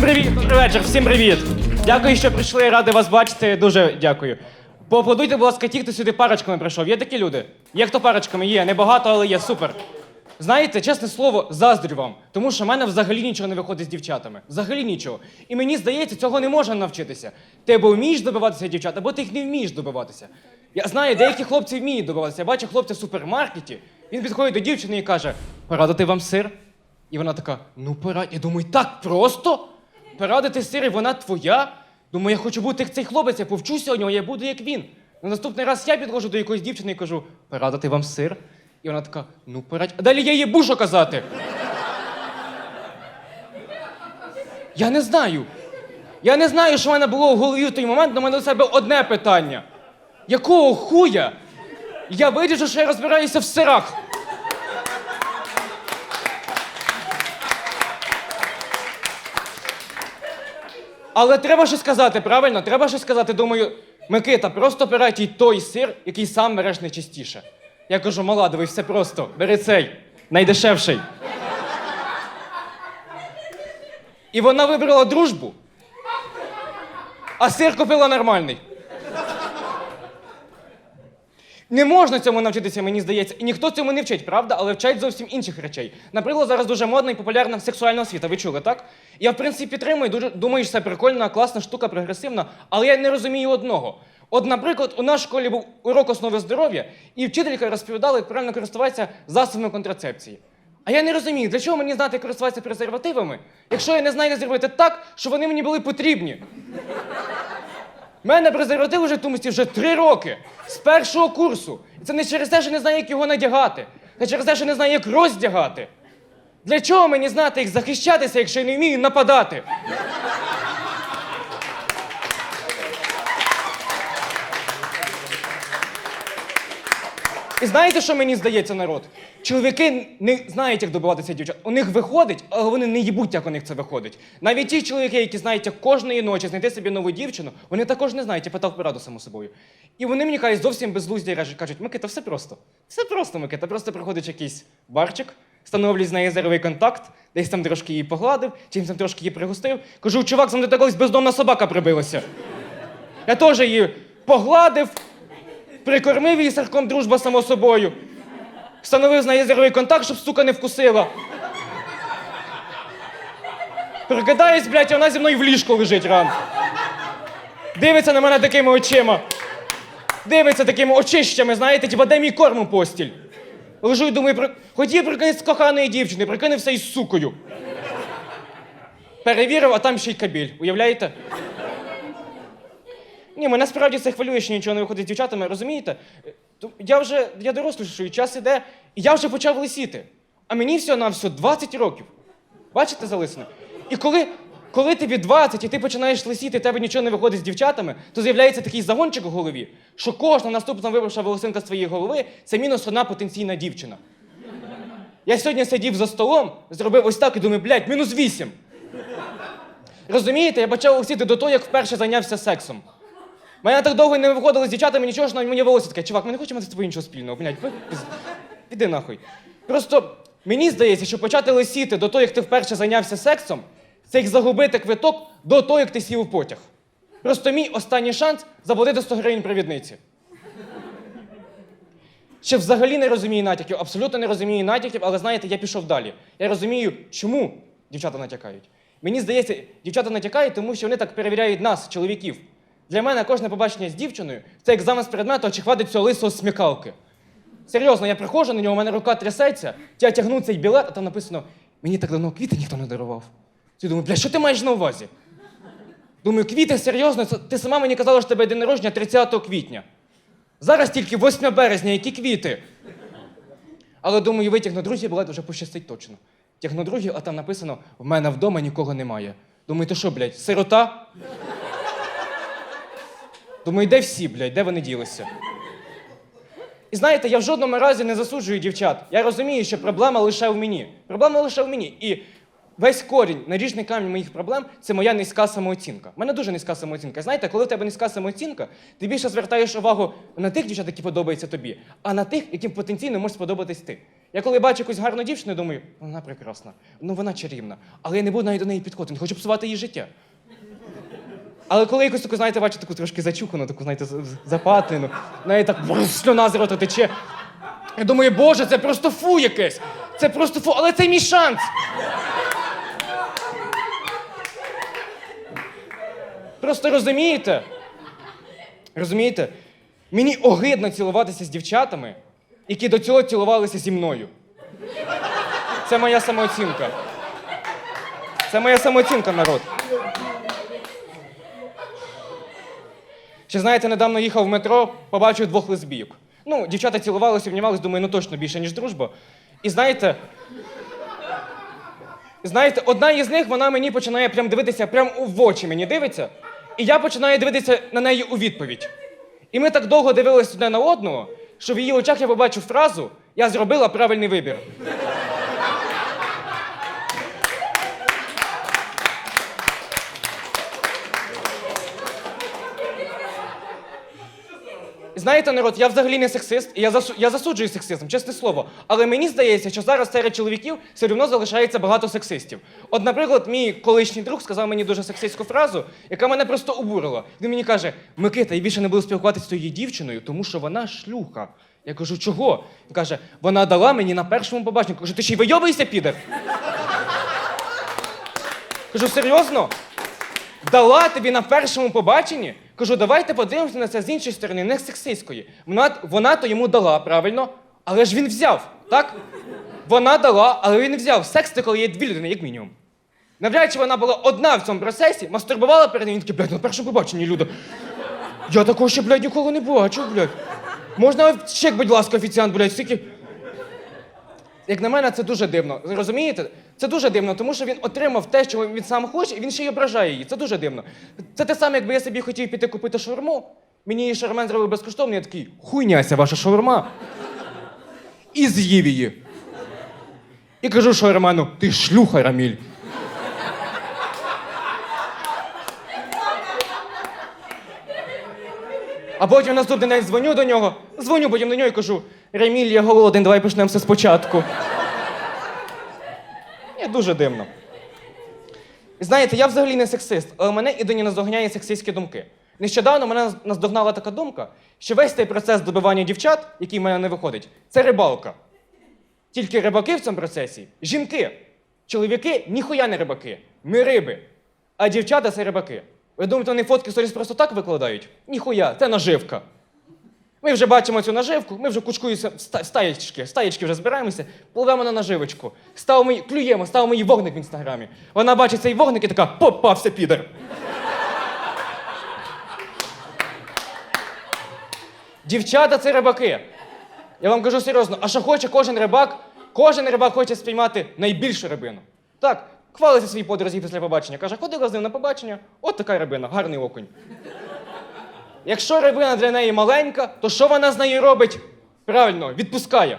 Всім привіт, добрий вечір, всім привіт. Дякую, що прийшли, радий вас бачити. Дуже дякую. Поаплодуйте, будь ласка, ті, хто сюди парочками прийшов. Є такі люди? Є хто парочками? Є. Небагато, але є. Супер. Знаєте, чесне слово, заздрю вам, тому що в мене взагалі нічого не виходить з дівчатами. Взагалі нічого. І мені здається, цього не можна навчитися. Ти або вмієш добиватися дівчат, або ти їх не вмієш добиватися. Я знаю, деякі хлопці вміють добиватися. Я бачу хлопця в супермаркеті. Він підходить до дівчини і каже: Порадити вам сир? І вона така: ну пора. Я думаю, так просто? Порадити сир, вона твоя? Думаю, я хочу бути як цей хлопець, я повчуся у нього, я буду як він. На наступний раз я підходжу до якоїсь дівчини і кажу: порадити вам сир? І вона така, ну порадь. А далі я їй бушу казати. Я не знаю. Я не знаю, що в мене було в голові в той момент, але в мене до себе одне питання. Якого хуя? Я виріжу, що я розбираюся в сирах. Але треба ще сказати, правильно? Треба ще сказати. Думаю, Микита, просто бери тій той сир, який сам береш найчастіше. Я кажу, мала, диви, все просто. Бери цей, найдешевший. І вона вибрала дружбу, а сир купила нормальний. Не можна цьому навчитися, мені здається. І ніхто цьому не вчить, правда? Але вчать зовсім інших речей. Наприклад, зараз дуже модна і популярна сексуальна освіта. Ви чули, так? Я, в принципі, підтримую, дуже думаю, що це прикольна, класна штука, прогресивна, але я не розумію одного. От, наприклад, у нашій школі був урок основи здоров'я, і вчителька розповідала, як правильно користуватися засобами контрацепції. А я не розумію, для чого мені знати користуватися презервативами, якщо я не знаю, як зробити так, щоб вони мені були потрібні. У мене презерватив уже в тумусі вже три роки з першого курсу. І це не через те, що не знаю, як його надягати, це через те, що не знаю, як роздягати. Для чого мені знати, як захищатися, якщо я не вмію нападати? І знаєте, що мені здається, народ? Чоловіки не знають, як добиватися дівчат. У них виходить, але вони не їбуть, як у них це виходить. Навіть ті чоловіки, які знають, як кожної ночі знайти собі нову дівчину, вони також не знають, я питав пораду само собою. І вони мені кажуть, зовсім безглузді речі, кажуть, Микита, все просто. Все просто, Микита. Просто приходить якийсь барчик, встановлюють з нею зеровий контакт, десь там трошки її погладив, чимось там трошки її пригостив. Кажу, чувак, за колись бездомна собака прибилася. Я теж її погладив, прикормив її сарком дружба само собою. Встановив з нею зіровий контакт, щоб сука не вкусила. Прикидаюсь, блядь, а вона зі мною в ліжку лежить ран. Дивиться на мене такими очима. Дивиться такими очищами, знаєте, типа де мій корм у постіль. Лежу і думаю, при... хотів прикинути з коханої дівчини, прикинувся із сукою. Перевірив, а там ще й кабіль. Уявляєте? Ні, мене справді це хвилює, що нічого не виходить з дівчатами, розумієте? Е, Я вже я дорослішую, час іде, і я вже почав лисіти. А мені всього на все 20 років. Бачите, залисне? І коли, коли тобі 20 і ти починаєш лисіти, і тебе нічого не виходить з дівчатами, то з'являється такий загончик у голові, що кожна наступна вибравша волосинка з твоєї голови це мінус одна потенційна дівчина. Я сьогодні сидів за столом, зробив ось так і думаю, блядь, мінус 8. Розумієте, я почав лисіти до того, як вперше зайнявся сексом. Мене так довго не виходили з дівчатами, нічого ж мені волосся таке, чувак, ми не хочемо з тобою нічого спільного, блядь, іди нахуй. Просто мені здається, що почати лисіти до того, як ти вперше зайнявся сексом, це як загубити квиток до того, як ти сів у потяг. Просто мій останній шанс заплатити 100 гривень провідниці. Ще взагалі не розумію натяків, абсолютно не розумію натяків, але знаєте, я пішов далі. Я розумію, чому дівчата натякають. Мені здається, дівчата натякають, тому що вони так перевіряють нас, чоловіків. Для мене кожне побачення з дівчиною це екзамен з предмету, чи хватить цього лисого смікалки. Серйозно, я приходжу на нього, у мене рука трясеться, я тягну цей білет, а там написано: мені так давно квіти ніхто не дарував. Я думаю, бля, що ти маєш на увазі? Думаю, квіти, серйозно, ти сама мені казала, що тебе день народження 30 квітня. Зараз тільки 8 березня, які квіти. Але думаю, витягну другий білет, вже пощастить точно. Тягну другий, а там написано: в мене вдома нікого немає. Думаю, ти що, блядь, сирота? Думаю, де всі, блядь, де вони ділися? І знаєте, я в жодному разі не засуджую дівчат. Я розумію, що проблема лише в мені. Проблема лише в мені. І весь корінь, наріжний камінь моїх проблем це моя низька самооцінка. У мене дуже низька самооцінка. Знаєте, коли в тебе низька самооцінка, ти більше звертаєш увагу на тих дівчат, які подобаються тобі, а на тих, яким потенційно може сподобатись ти. Я коли бачу якусь гарну дівчину, думаю, вона прекрасна, ну вона чарівна. Але я не буду навіть до неї підходити, не хочу псувати її життя. Але коли якусь таку, знаєте, бачу таку трошки зачухану, таку, знаєте, запатину, неї так слюна з рота тече. Я думаю, боже, це просто фу якесь. Це просто фу, але це мій шанс. Просто розумієте? Розумієте? Мені огидно цілуватися з дівчатами, які до цього цілувалися зі мною. Це моя самооцінка. Це моя самооцінка, народ. Ще знаєте, недавно їхав в метро, побачив двох лесбійок. Ну, дівчата цілувалися, обнімалися, думаю, ну точно більше, ніж дружба. І знаєте. Знаєте, одна із них, вона мені починає прям дивитися, прям в очі мені дивиться, і я починаю дивитися на неї у відповідь. І ми так довго дивилися одне на одного, що в її очах я побачив фразу Я зробила правильний вибір. Знаєте, народ, я взагалі не сексист, і я, засу... я засуджую сексизм, чесне слово. Але мені здається, що зараз серед чоловіків все одно залишається багато сексистів. От, наприклад, мій колишній друг сказав мені дуже сексистську фразу, яка мене просто обурила. Він мені каже: Микита, я більше не буду спілкуватися з тією дівчиною, тому що вона шлюха. Я кажу, чого? Він каже, вона дала мені на першому побаченні. Кажу, ти ще й вийобуєшся, підер? Кажу, серйозно? Дала тобі на першому побаченні? Кажу, давайте подивимося на це з іншої сторони, не з сексистської. Вона, вона то йому дала, правильно, але ж він взяв, так? Вона дала, але він взяв. Секс це коли є дві людини, як мінімум. Навряд чи вона була одна в цьому процесі, мастурбувала перед ним, він такий, блядь, на першому побаченні, Люда. Я такого ще, блядь, ніколи не бачив, блядь. Можна чек, будь ласка, офіціант, блядь, стільки. Як на мене, це дуже дивно. Розумієте? Це дуже дивно, тому що він отримав те, що він сам хоче, і він ще й ображає її. Це дуже дивно. Це те саме, якби я собі хотів піти купити шаурму, мені її шармен зробив безкоштовно, я такий, хуйняся ваша шаурма. І з'їв її. І кажу шаурмену, ти шлюха, Раміль. А потім наступний день дзвоню до нього, дзвоню потім до нього і кажу: Реміль, я голоден, давай почнемо все спочатку. Ні, дуже дивно. Знаєте, я взагалі не сексист, але мене іноді наздоганяє сексистські думки. Нещодавно мене наздогнала така думка, що весь цей процес добивання дівчат, який в мене не виходить, це рибалка. Тільки рибаки в цьому процесі жінки. Чоловіки ніхуя не рибаки. Ми риби. А дівчата це рибаки. Ви думаєте, вони фотки сторіс просто так викладають? Ніхуя, це наживка. Ми вже бачимо цю наживку, ми вже кучкуємося в ста- стаєчки, стаєчки вже збираємося, пливемо на наживочку, ставимо клюємо, ставимо її вогник в інстаграмі. Вона бачить цей вогник і така попався підер. Дівчата це рибаки. Я вам кажу серйозно, а що хоче кожен рибак? Кожен рибак хоче спіймати найбільшу рибину. Так, хвалиться свій подрузі після побачення. Каже, ходила з ним на побачення, от така рибина, гарний окунь. Якщо рибина для неї маленька, то що вона з нею робить? Правильно, відпускає.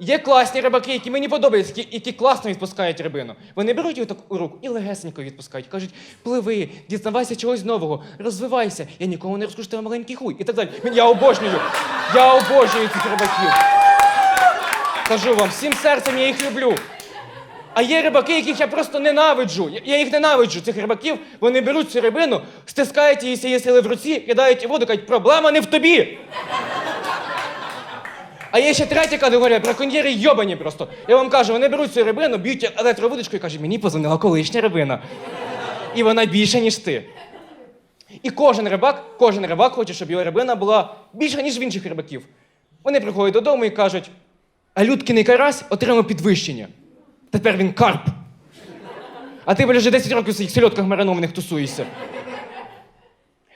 Є класні рибаки, які мені подобаються, які, класно відпускають рибину. Вони беруть її так у руку і легесенько відпускають. Кажуть, пливи, дізнавайся чогось нового, розвивайся. Я нікому не розкажу, що ти маленький хуй. І так далі. Я обожнюю. Я обожнюю цих рибаків. Кажу вам, всім серцем я їх люблю. А є рибаки, яких я просто ненавиджу. Я- їх ненавиджу, цих рибаків. Вони беруть цю рибину, стискають її цієї сили в руці, кидають у воду, кажуть, проблема не в тобі. А є ще третя категорія, браконьєри йобані просто. Я вам кажу, вони беруть цю рибину, б'ють електровудочку і кажуть, мені позвонила колишня рибина. І вона більша, ніж ти. І кожен рибак, кожен рибак хоче, щоб його рибина була більша, ніж в інших рибаків. Вони приходять додому і кажуть: а Людкиний карась отримав підвищення. Тепер він карп. А ти, вже 10 років в своїх сельодках маринованих тусуєшся.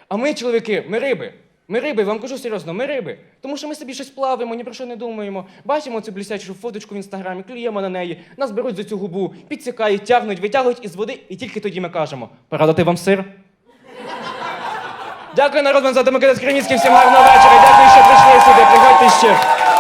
А ми, чоловіки, ми риби. Ми риби, вам кажу серйозно, ми риби. Тому що ми собі щось плаваємо, ні про що не думаємо. Бачимо цю блістячу фоточку в інстаграмі, клюємо на неї, нас беруть за цю губу, підсікають, тягнуть, витягують із води, і тільки тоді ми кажемо: пора дати вам сир. Дякую, народ, за демократичний Криніцький. Всім гарного вечора. Дякую, що прийшли сюди. Приходьте ще.